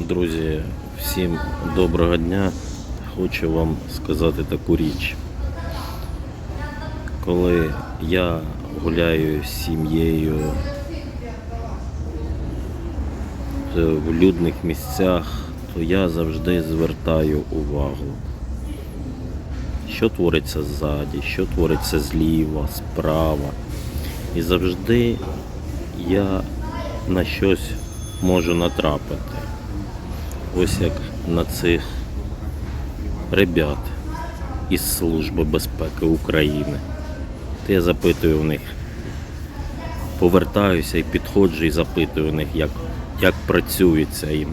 Друзі, всім доброго дня. Хочу вам сказати таку річ. Коли я гуляю з сім'єю в людних місцях, то я завжди звертаю увагу, що твориться ззаді, що твориться зліва, справа. І завжди я на щось можу натрапити. Ось як на цих ребят із Служби безпеки України. То я запитую у них, повертаюся і підходжу і запитую у них, як, як працюється їм.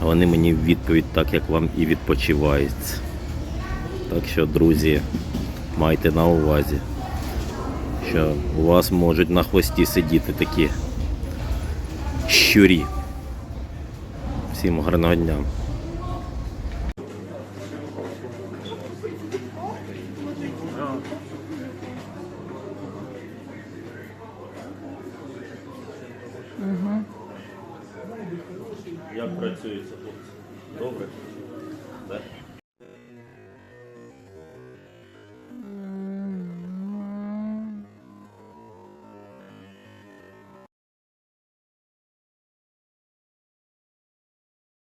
А вони мені в відповідь так, як вам і відпочивається. Так що, друзі, майте на увазі, що у вас можуть на хвості сидіти такі щурі. Всім гарного дня. Як працюється хлопці? Добре? Так?